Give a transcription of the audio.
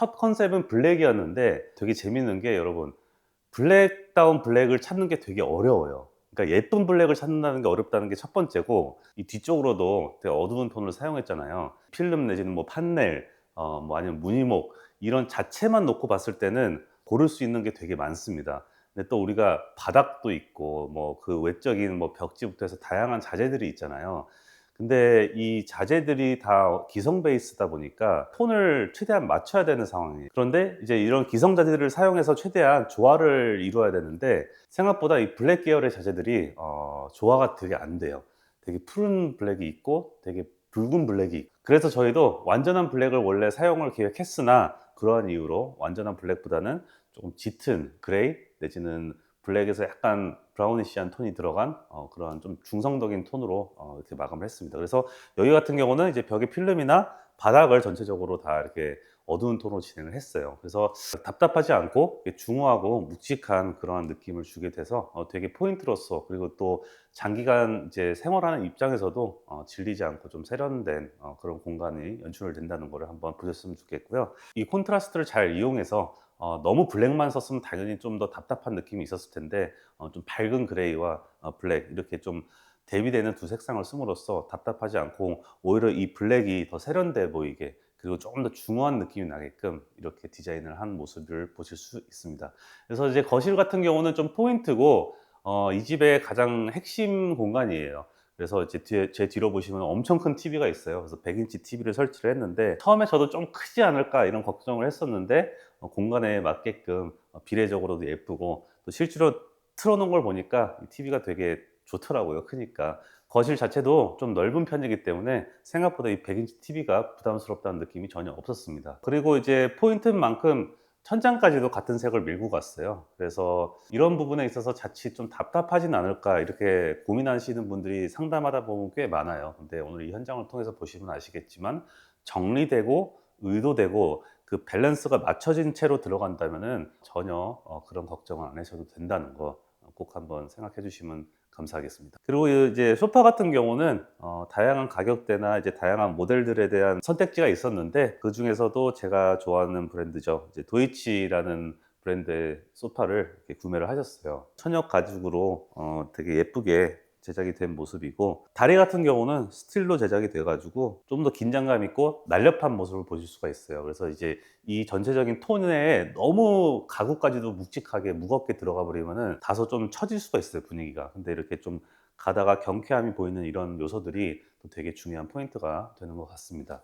첫 컨셉은 블랙이었는데 되게 재밌는 게 여러분 블랙다운 블랙을 찾는 게 되게 어려워요. 그러니까 예쁜 블랙을 찾는다는 게 어렵다는 게 첫 번째고 이 뒤쪽으로도 되게 어두운 톤을 사용했잖아요. 필름 내지는 뭐 판넬, 어, 뭐 아니면 무늬목 이런 자체만 놓고 봤을 때는 고를 수 있는 게 되게 많습니다. 근데 또 우리가 바닥도 있고 뭐 그 외적인 뭐 벽지부터 해서 다양한 자재들이 있잖아요. 근데 이 자재들이 다 기성 베이스다 보니까 톤을 최대한 맞춰야 되는 상황이에요. 그런데 이제 이런 기성 자재들을 사용해서 최대한 조화를 이루어야 되는데 생각보다 이 블랙 계열의 자재들이 어, 조화가 되게 안 돼요. 되게 푸른 블랙이 있고 되게 붉은 블랙이 있고 그래서 저희도 완전한 블랙을 원래 사용을 계획했으나 그러한 이유로 완전한 블랙보다는 조금 짙은 그레이 내지는 블랙에서 약간 브라우니시한 톤이 들어간 어, 그런 좀 중성적인 톤으로 어, 이렇게 마감을 했습니다. 그래서 여기 같은 경우는 이제 벽의 필름이나 바닥을 전체적으로 다 이렇게 어두운 톤으로 진행을 했어요. 그래서 답답하지 않고 중후하고 묵직한 그런 느낌을 주게 돼서 어, 되게 포인트로서 그리고 또 장기간 이제 생활하는 입장에서도 어, 질리지 않고 좀 세련된 어, 그런 공간이 연출을 된다는 것을 한번 보셨으면 좋겠고요. 이 콘트라스트를 잘 이용해서 어, 너무 블랙만 썼으면 당연히 좀 더 답답한 느낌이 있었을 텐데 어, 좀 밝은 그레이와 어, 블랙 이렇게 좀 대비되는 두 색상을 씀으로써 답답하지 않고 오히려 이 블랙이 더 세련돼 보이게 그리고 조금 더 중후한 느낌이 나게끔 이렇게 디자인을 한 모습을 보실 수 있습니다. 그래서 이제 거실 같은 경우는 좀 포인트고 어, 이 집의 가장 핵심 공간이에요. 그래서 이제 뒤에, 제 뒤로 보시면 엄청 큰 TV가 있어요. 그래서 100인치 TV를 설치를 했는데 처음에 저도 좀 크지 않을까 이런 걱정을 했었는데 어, 공간에 맞게끔 어, 비례적으로도 예쁘고 또 실제로 틀어놓은 걸 보니까 이 TV가 되게 좋더라고요. 크니까 거실 자체도 좀 넓은 편이기 때문에 생각보다 이 100인치 TV가 부담스럽다는 느낌이 전혀 없었습니다. 그리고 이제 포인트인 만큼 천장까지도 같은 색을 밀고 갔어요. 그래서 이런 부분에 있어서 자칫 좀 답답하진 않을까 이렇게 고민하시는 분들이 상담하다 보면 꽤 많아요. 근데 오늘 이 현장을 통해서 보시면 아시겠지만 정리되고 의도되고 그 밸런스가 맞춰진 채로 들어간다면은 전혀 어, 그런 걱정을 안 하셔도 된다는 거 꼭 한번 생각해 주시면 감사하겠습니다. 그리고 이제 소파 같은 경우는 어, 다양한 가격대나 이제 다양한 모델들에 대한 선택지가 있었는데 그 중에서도 제가 좋아하는 브랜드죠. 이제 도이치라는 브랜드의 소파를 구매를 하셨어요. 천연 가죽으로 어, 되게 예쁘게 제작이 된 모습이고 다리 같은 경우는 스틸로 제작이 돼가지고 좀 더 긴장감 있고 날렵한 모습을 보실 수가 있어요. 그래서 이제 이 전체적인 톤에 너무 가구까지도 묵직하게 무겁게 들어가 버리면은 다소 좀 처질 수가 있어요 분위기가. 근데 이렇게 좀 가다가 경쾌함이 보이는 이런 요소들이 또 되게 중요한 포인트가 되는 것 같습니다.